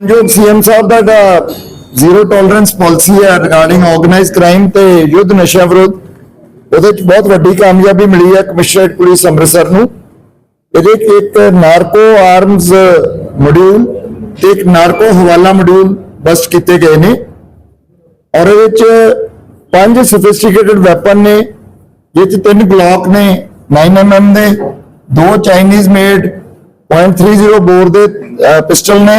ਜੋ ਸੀਐਮ ਸਾਹਿਬ ਦਾ ਜਿਹੜਾ ਜ਼ੀਰੋ ਟੋਲਰੈਂਸ ਪਾਲਿਸੀ ਹੈ ਰਿਗਾਰਡਿੰਗ ਆਰਗੇਨਾਈਜ਼ਡ ਕ੍ਰਾਈਮ ਤੇ ਯੁੱਧ ਨਸ਼ਾ ਵਿਰੋਧ, ਉਹਦੇ ਚ ਬਹੁਤ ਵੱਡੀ ਕਾਮਯਾਬੀ ਮਿਲੀ ਹੈ ਕਮਿਸ਼ਨਰੇਟ ਪੁਲਿਸ ਅੰਮ੍ਰਿਤਸਰ ਨੂੰ। ਇਹਦੇ 'ਚ ਇੱਕ ਨਾਰਕੋ ਆਰਮਸ ਮੋਡਿਊਲ ਤੇ ਇੱਕ ਨਾਰਕੋ ਹਵਾਲਾ ਮੋਡਿਊਲ ਬਸਟ ਕੀਤੇ ਗਏ ਨੇ। ਔਰ ਇਹਦੇ ਚ ਪੰਜ ਸੋਫਿਸਟੀਕੇਟਡ ਵੈਪਨ ਨੇ, ਜਿਹ ਤਿੰਨ ਗਲੌਕ ਨੇ 9mm ਦੇ, ਦੋ ਚਾਈਨੀਜ਼ ਮੇਡ .30 ਬੋਰ ਦੇ ਪਿਸਟਲ ਨੇ।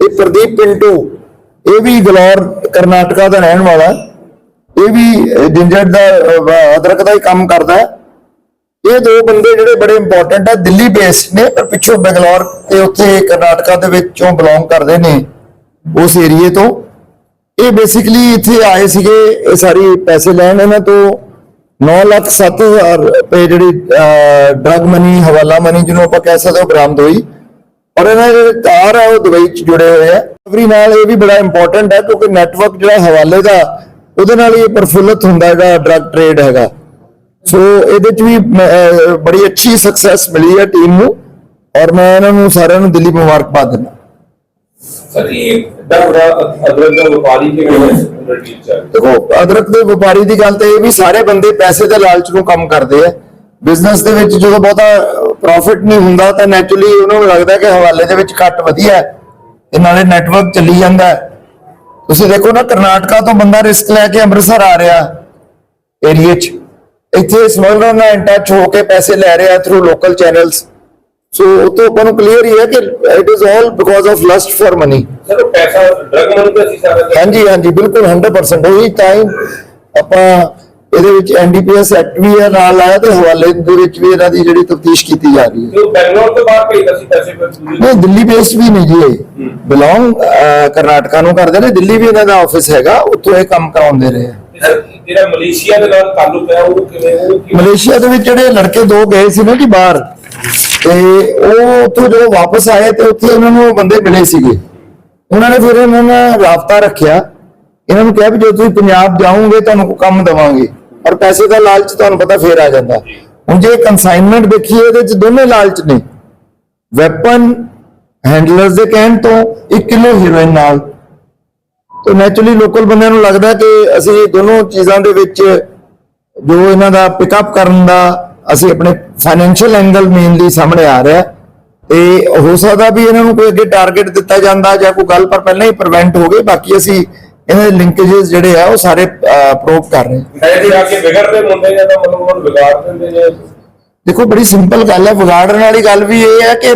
ਇਹ ਪ੍ਰਦੀਪ ਪਿੰਟੂ ਇਹ ਵੀ ਗਲੌਰ ਕਰਨਾਟਕਾ ਦਾ ਰਹਿਣ ਵਾਲਾ ਇਹ ਵੀ ਅਹ, ਜਿੰਜਰ ਦਾ ਅਦਰਕ ਦਾ ਹੀ ਕੰਮ ਕਰਦਾ ਇਹ ਦੋ ਬੰਦੇ ਜਿਹੜੇ ਬੜੇ ਇੰਪੋਰਟੈਂਟ ਆ ਦਿੱਲੀ ਬੇਸਡ ਨੇ ਪਰ ਪਿੱਛੋਂ ਬੰਗਲੌਰ ਤੇ ਉੱਥੇ ਕਰਨਾਟਕਾ ਦੇ ਵਿੱਚੋਂ ਬਿਲੋਂਗ ਕਰਦੇ ਨੇ ਉਸ ਏਰੀਏ ਤੋਂ। ਇਹ ਬੇਸਿਕਲੀ ਇੱਥੇ ਆਏ ਸੀਗੇ ਇਹ ਸਾਰੀ ਪੈਸੇ ਲੈਣ ਇਹਨਾਂ ਤੋਂ। 9 ਲੱਖ 7000 ਰੁਪਏ ਜਿਹੜੀ ਡਰਗ ਮਨੀ ਹਵਾਲਾ ਮਨੀ ਜਿਹਨੂੰ ਆਪਾਂ ਕਹਿ ਸਕਦੇ ਹਾਂ ਬਰਾਮਦ ਹੋਈ। ਔਰ ਇਹਨਾਂ ਦੇ ਜਿਹੜੇ ਤਾਰ ਆ ਉਹ ਦੁਬਈ ਚ ਜੁੜੇ ਹੋਏ ਆ। ਰਿਕਵਰੀ ਨਾਲ ਇਹ ਵੀ ਬੜਾ ਇੰਪੋਰਟੈਂਟ ਹੈ ਕਿਉਂਕਿ ਨੈਟਵਰਕ ਜਿਹੜਾ ਹਵਾਲੇ ਦਾ ਉਹਦੇ ਨਾਲ ਹੀ ਪ੍ਰਫੁੱਲਤ ਹੁੰਦਾ ਹੈਗਾ ਡਰਗ ਟ੍ਰੇਡ ਹੈਗਾ। ਸੋ ਇਹਦੇ ਚ ਵੀ ਬੜੀ ਅੱਛੀ ਸਕਸੈਸ ਮਿਲੀ ਹੈ ਟੀਮ ਨੂੰ ਔਰ ਮੈਂ ਇਹਨਾਂ ਨੂੰ ਸਾਰਿਆਂ ਨੂੰ ਦਿੱਲੀ ਮੁਬਾਰਕਬਾਦ ਦਿੰਦਾ। ਸਰ ਇਹ ਅਦਰਕ ਦਾ ਵਪਾਰੀ ਕਿਵੇਂ ਦੇਖੋ ਅਦਰਕ ਦੇ ਵਪਾਰੀ ਦੀ ਗੱਲ ਤੇ ਇਹ ਵੀ ਸਾਰੇ ਬੰਦੇ ਪੈਸੇ ਦੇ ਲਾਲਚ ਨੂੰ ਕੰਮ ਕਰਦੇ ਆ। ਬਿਜ਼ਨਸ ਦੇ ਵਿੱਚ ਜਦੋਂ ਬਹੁਤਾ ਪ੍ਰੋਫਿਟ ਨਹੀਂ ਹੁੰਦਾ ਤਾਂ ਨੈਚੁਰਲੀ ਉਹਨੂੰ ਲੱਗਦਾ ਕਿ ਹਵਾਲੇ ਦੇ ਵਿੱਚ ਘੱਟ ਵਧੀਆ ਤੇ ਨਾਲੇ ਨੈਟਵਰਕ ਚੱਲੀ ਜਾਂਦਾ। ਤੁਸੀਂ ਦੇਖੋ ਨਾ ਕਰਨਾਟਕਾ ਤੋਂ ਬੰਦਾ ਰਿਸਕ ਲੈ ਕੇ ਅੰਮ੍ਰਿਤਸਰ ਆ ਰਿਹਾ ਏਰੀਏ 'ਚ। ਇੱਥੇ ਸਮਗਲਰ ਨਾਲ ਇਨ ਟੱਚ ਹੋ ਕੇ ਪੈਸੇ ਲੈ ਰਿਹਾ ਥਰੂ ਲੋਕਲ ਚੈਨਲਸ ਸੋ ਉਹ ਤੋਂ ਆਪਾਂ ਨੂੰ ਕਲੀਅਰ ਹੀ ਹੈ ਕਿ it is all because of lust for money sir ਉਹ ਪੈਸਾ ਡਰਗ ਮਨੀ ਦਾ ਸੀ ਸਾਰਾ ਹਾਂਜੀ ਹਾਂਜੀ ਬਿਲਕੁਲ 100% ਉਹੀ ਹੀ ਆਪਾਂ ਇਹਦੇ ਵਿੱਚ ਐਨਡੀਪੀਐਸ ਐਕਟ ਵੀ ਹੈ ਨਾਲ ਆਇਆ ਤੇ ਹਵਾਲੇ ਦੇ ਵਿੱਚ ਵੀ ਇਹਨਾਂ ਦੀ ਜਿਹੜੀ ਤਫਤੀਸ਼ ਕੀਤੀ ਜਾ ਰਹੀ ਹੈ। ਜੋ ਬੈਂਗਲੌਰ ਤੋਂ ਬਾਹਰ ਭੇਜਦਾ ਸੀ ਪੈਸੇ ਨਹੀਂ ਦਿੱਲੀ ਬੇਸਡ ਵੀ ਨਹੀਂ ਜੀ ਇਹ। ਬਿਲੋਂਗ ਕਰਨਾਟਕਾ ਨੂੰ ਕਰਦੇ ਨੇ ਦਿੱਲੀ ਵੀ ਇਹਨਾਂ ਦਾ ਆਫਿਸ ਹੈਗਾ ਉੱਥੋਂ ਇਹ ਕੰਮ ਕਰਾਉਂਦੇ ਰਹੇ ਜਿਹੜਾ ਮਲੇਸ਼ੀਆ ਦੇ ਨਾਲ ਤਾਲੁਕ ਹੈ ਉਹ ਕਿਵੇਂ ਉਹ ਕਿਵੇਂ? ਮਲੇਸ਼ੀਆ ਦੇ ਵਿੱਚ ਜਿਹੜੇ ਲੜਕੇ ਦੋ ਗਏ ਸੀ ਨਾ ਜੀ ਬਾਹਰ ਤੇ ਉਹ ਉੱਥੋਂ ਜਦੋਂ ਵਾਪਸ ਆਏ ਤੇ ਉੱਥੇ ਉਹਨਾਂ ਨੂੰ ਬੰਦੇ ਮਿਲੇ ਸੀਗੇ। ਉਹਨਾਂ ਨੇ ਫਿਰ ਇਹਨਾਂ ਨਾਲ ਰਾਬਤਾ ਰੱਖਿਆ। ਇਹਨਾਂ ਨੂੰ ਕਿਹਾ ਵੀ ਜਦੋਂ ਤੁਸੀਂ ਪੰਜਾਬ ਜਾਓਗੇ ਤੁਹਾਨੂੰ ਕੰਮ ਦੇਵਾਂਗੇ। ਔਰ ਪੈਸੇ ਦਾ ਲਾਲਚ ਤੁਹਾਨੂੰ ਪਤਾ ਫੇਰ ਆ ਜਾਂਦਾ। ਹੁਣ ਜੇ ਕਨਸਾਈਨਮੈਂਟ ਦੇਖੀਏ, ਇਹਦੇ ਚ ਦੋਨੇ ਲਾਲਚ ਨੇ। ਵੈਪਨ ਹੈਂਡਲਰਸ ਦੇ ਕਹਿਣ ਤੋਂ 1 ਕਿਲੋ ਹੀਰੋਇਨ ਨਾਲ। ਤਾਂ ਨੈਚੁਰਲੀ ਲੋਕਲ ਬੰਦਿਆਂ ਨੂੰ ਲੱਗਦਾ ਕਿ ਅਸੀਂ ਇਹ ਦੋਨੋਂ ਚੀਜ਼ਾਂ ਦੇ ਵਿੱਚ ਜੋ ਇਹਨਾਂ ਦਾ ਪਿਕਅਪ ਕਰਨ ਦਾ ਅਸੀਂ ਆਪਣੇ ਫਾਈਨੈਂਸ਼ੀਅਲ ਐਂਗਲ ਮੇਨਲੀ ਸਾਹਮਣੇ ਆ ਰਿਹਾ। ਤੇ ਹੋ ਸਕਦਾ ਵੀ ਇਹਨਾਂ ਨੂੰ ਕੋਈ ਅੱਗੇ ਟਾਰਗੇਟ ਦਿੱਤਾ ਜਾਂਦਾ ਜਾਂ ਕੋਈ ਗੱਲ ਪਰ ਪਹਿਲਾਂ ਹੀ ਪ੍ਰੀਵੈਂਟ ਹੋ ਗਈ। ਬਾਕੀ ਅਸੀਂ ਇਹਨਾਂ ਦੇ ਲਿੰਕੇजेस ਜਿਹੜੇ ਆ ਉਹ ਸਾਰੇ ਪ੍ਰੂਵ ਕਰ ਰਹੇ ਹਾਂ ਪੈਸੇ ਆ ਕੇ ਵਿਗੜਦੇ ਮੁੰਡੇ ਜਾਂ ਤਾਂ ਮਤਲਬ ਉਹਨੂੰ ਵਿਗਾੜ ਦਿੰਦੇ ਨੇ ਦੇਖੋ ਬੜੀ ਸਿੰਪਲ ਗੱਲ ਹੈ। ਵਿਗਾੜਨ ਵਾਲੀ ਗੱਲ ਵੀ ਇਹ ਹੈ ਕਿ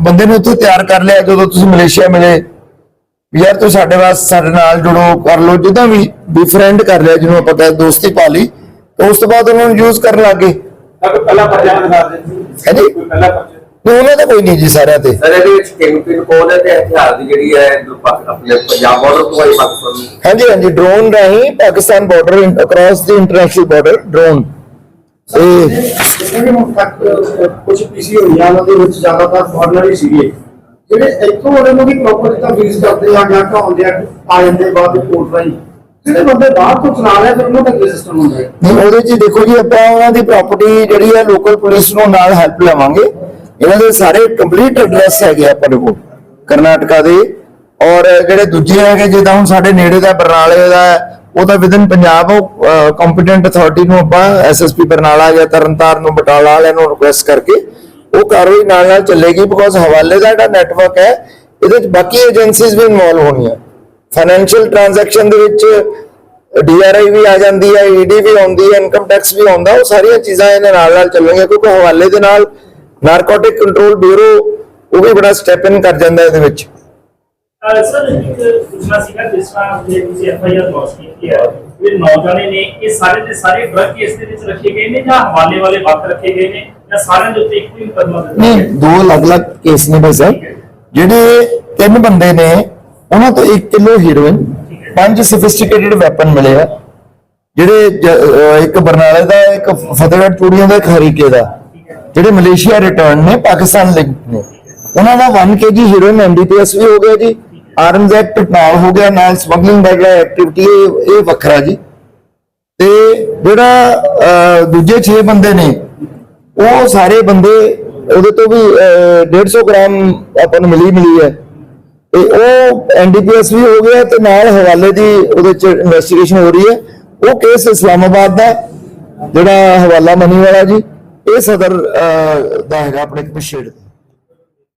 ਬੰਦੇ ਨੂੰ ਉੱਥੇ ਤਿਆਰ ਕਰ ਲਿਆ ਜਦੋਂ ਤੁਸੀਂ ਮਲੇਸ਼ੀਆ ਮਿਲੇ। ਯਾਰ ਤੂੰ ਸਾਡੇ ਵਾਸਤੇ ਸਾਡੇ ਨਾਲ ਜੁੜੋ ਕਰ ਲਓ ਜਿੱਦਾਂ ਵੀ ਬੀਫ੍ਰੈਂਡ ਕਰ ਲਿਆ ਜਿਹਨੂੰ ਆਪਾਂ ਕਹਿੰਦੇ ਦੋਸਤੀ ਪਾ ਲਈ। ਤੇ ਉਸ ਤੋਂ ਬਾਅਦ ਉਹਨਾਂ ਨੂੰ ਯੂਜ਼ ਕਰਨ ਲੱਗੇ ਪਹਿਲਾ ਪਰਚਾ ਦਿਖਾ ਕੋਈ ਪਹਿਲਾ ਪਰਚਾ ਨਹੀਂ ਉਹਨਾਂ ਦਾ ਕੋਈ ਨਹੀਂ ਜੀ ਸਾਰਿਆਂ ਤੇ। ਸਰ ਇਹਦੇ ਵਿੱਚ ਕਿੰਗ ਪਿੰਨ ਕੋਲ ਹੈ ਤੇ ਹਥਿਆਰ ਦੀ ਜਿਹੜੀ ਹੈ ਆਪਣੇ ਪੰਜਾਬ ਬਾਰਡਰ ਤੋਂ ਆਈ ਪਾਕਿਸਤਾਨ ਨੂੰ? ਹਾਂਜੀ ਹਾਂਜੀ ਡਰੋਨ ਰਾਹੀਂ ਪਾਕਿਸਤਾਨ ਬਾਰਡਰ ਅਕ੍ਰੋਸ ਦੀ ਇੰਟਰਨੈਸ਼ਨਲ ਬਾਰਡਰ ਡਰੋਨ ਇਹ ਜਿਹੜੇ ਹੁਣ ਤੱਕ ਕੁਝ ਪੀਸੀ ਹੋਈਆਂ ਉਹਨਾਂ ਦੇ ਵਿੱਚ ਜ਼ਿਆਦਾਤਰ ਫੋਰਨਰ ਹੀ ਸੀਗੇ। ਜਿਹੜੇ ਇੱਥੋਂ ਉਹਨਾਂ ਨੂੰ ਵੀ ਪ੍ਰੋਪਰ ਤਾਂ ਫੀਸ ਕਰਦੇ ਆ ਜਾਂ ਢਾਉਂਦੇ ਆ ਆ ਜਾਂਦੇ ਬਾਅਦ ਕੋਰਟ ਰਾਹੀਂ। ਜਿਹੜੇ ਬੰਦੇ ਬਾਹਰ ਤੋਂ ਚਲਾ ਲਿਆ ਫਿਰ ਉਹਨਾਂ ਦਾ ਕੀ ਸਿਸਟਮ ਹੁੰਦਾ ਹੈ? ਉਹਦੇ ਚ ਦੇਖੋ ਜੀ ਆਪਾਂ ਉਹਨਾਂ ਦੀ ਪ੍ਰਾਪਰਟੀ ਜਿਹੜੀ ਹੈ ਲੋਕਲ ਪੁਲਿਸ ਨੂੰ ਨਾਲ ਹੈਲਪ ਲਵਾਂਗੇ। ਇਹਨਾਂ ਦੇ ਸਾਰੇ ਕੰਪਲੀਟ ਐਡਰੈਸ ਹੈਗੇ ਆਪਣੇ ਕੋਲ ਕਰਨਾਟਕਾ ਦੇ। ਔਰ ਜਿਹੜੇ ਦੂਜੇ ਹੈਗੇ ਜਿੱਦਾਂ ਹੁਣ ਸਾਡੇ ਨੇੜੇ ਦਾ ਬਰਨਾਲੇ ਦਾ ਹੈ, ਵਿਦਨ ਪੰਜਾਬ ਕੰਪੀਟੈਂਟ ਅਥਾਰਟੀ ਨੂੰ ਆਪਾਂ ਐਸਐਸਪੀ ਬਰਨਾਲਾ ਜਾਂ ਤਰਨਤਾਰਨ ਨੂੰ ਬਟਾਲਾ ਵਾਲਿਆਂ ਨੂੰ ਰਿਕੁਐਸਟ ਕਰਕੇ ਉਹ ਕਾਰਵਾਈ ਨਾਲ ਨਾਲ ਚੱਲੇਗੀ ਬਿਕੋਜ਼ ਹਵਾਲੇ ਦਾ ਜਿਹੜਾ ਨੈਟਵਰਕ ਹੈ ਇਹਦੇ ਵਿੱਚ ਬਾਕੀ ਏਜੰਸੀਜ਼ ਵੀ ਇਨਵੋਲਵ ਹੋਣੀਆਂ। ਫਾਈਨੈਂਸ਼ੀਅਲ ਟ੍ਰਾਂਜੈਕਸ਼ਨ ਦੇ ਵਿੱਚ ਡੀਆਰਆਈ ਵੀ ਆ ਜਾਂਦੀ ਹੈ ਈਡੀ ਵੀ ਆਉਂਦੀ ਹੈ ਇਨਕਮ ਟੈਕਸ ਵੀ ਆਉਂਦਾ ਉਹ ਸਾਰੀਆਂ ਚੀਜ਼ਾਂ ਇਹਨਾਂ ਨਾਲ ਨਾਲ ਚੱਲਣਗੀਆਂ ਕਿਉਂਕਿ ਹਵਾਲੇ ਦੇ ਨਾਲ ਨਾਰਕੋਟਿਕ ਕੰਟਰੋਲ ਬਿਊਰੋ ਉਹ ਵੀ ਬੜਾ ਸਟੈਪ ਇਨ ਕਰ ਜਾਂਦਾ ਇਹਦੇ ਵਿੱਚ। ਸਰ ਇੱਕ ਪੁੱਛਣਾ ਸੀਗਾ ਜਿਸ ਤਰ੍ਹਾਂ ਜੇ ਤੁਸੀਂ ਐਫ ਆਈ ਆਰ ਲੌਸ ਕੀਤੀ ਹੈ ਇਹ ਨੌਜਵਾਨੇ ਨੇ ਇਹ ਸਾਰੇ ਦੇ ਸਾਰੇ ਡਰਗ ਕੇਸ ਦੇ ਵਿੱਚ ਰੱਖੇ ਗਏ ਨੇ ਜਾਂ ਹਵਾਲੇ ਵਾਲੇ ਵੱਖ ਰੱਖੇ ਗਏ ਨੇ ਜਾਂ ਸਾਰਿਆਂ ਦੇ ਉੱਤੇ ਇੱਕੋ ਹੀ ਮੁਕੱਦਮਾ ਦਿੱਤਾ ਨਹੀਂ ਗਿਆ ਦੋ ਅਲੱਗ-ਅਲੱਗ ਕੇਸ ਨੇ ਭਾਈ ਸਾਹਿਬ ਜਿਹੜੇ ਤਿੰਨ ਬੰਦੇ ਨੇ ਉਹਨਾਂ ਤੋਂ 1 ਕਿਲੋ ਹੀਰੋਇਨ ਪੰਜ ਸੋਫਿਸਟੀਕੇਟਡ ਵੈਪਨ ਮਿਲੇ ਆ। ਜਿਹੜੇ ਇੱਕ ਬਰਨਾਲੇ ਦਾ ਇੱਕ ਫਤਿਹਗੜ੍ਹ ਚੂੜੀਆਂ ਦਾ ਇੱਕ ਹਰੀਕੇ ਦਾ। ਜਿਹੜੇ ਮਲੇਸ਼ੀਆ ਰਿਟਰਨ ਨੇ ਪਾਕਿਸਤਾਨ ਲਿੰਕ ਨੇ ਉਹਨਾਂ ਦਾ 1 ਕੇਜੀ ਹੀਰੋਇਨ ਐਨਡੀਪੀਐਸ ਵੀ ਹੋ ਗਿਆ ਜੀ ਆਰਮਜ਼ ਐਕਟ ਨਾਲ ਹੋ ਗਿਆ ਨਾਲ ਸਮਗਲਿੰਗ ਦਾ ਜਿਹੜਾ ਐਕਟੀਵਿਟੀ ਇਹ ਵੱਖਰਾ ਜੀ। ਤੇ ਜਿਹੜਾ ਦੂਜੇ 6 ਬੰਦੇ ਨੇ ਉਹ ਸਾਰੇ ਬੰਦੇ ਉਹਦੇ ਤੋਂ ਵੀ ਅਹ, 150 ਗ੍ਰਾਮ ਆਪਾਂ ਨੂੰ ਮਿਲੀ ਮਿਲੀ ਹੈ। ਤੇ ਉਹ ਐਨਡੀਪੀਐਸ ਵੀ ਹੋ ਗਿਆ ਤੇ ਨਾਲ ਹਵਾਲੇ ਦੀ ਉਹਦੇ ਚ ਇਨਵੈਸਟੀਗੇਸ਼ਨ ਹੋ ਰਹੀ ਹੈ। ਉਹ ਕੇਸ ਇਸਲਾਮਾਬਾਦ ਦਾ ਜਿਹੜਾ ਹਵਾਲਾ ਮਨੀ ਵਾਲਾ ਜੀ। ਇਹ ਸਦਰ ਅਹ, ਦਾ ਹੈਗਾ ਆਪਣੇ ਕਮਿਸ਼ਨਰ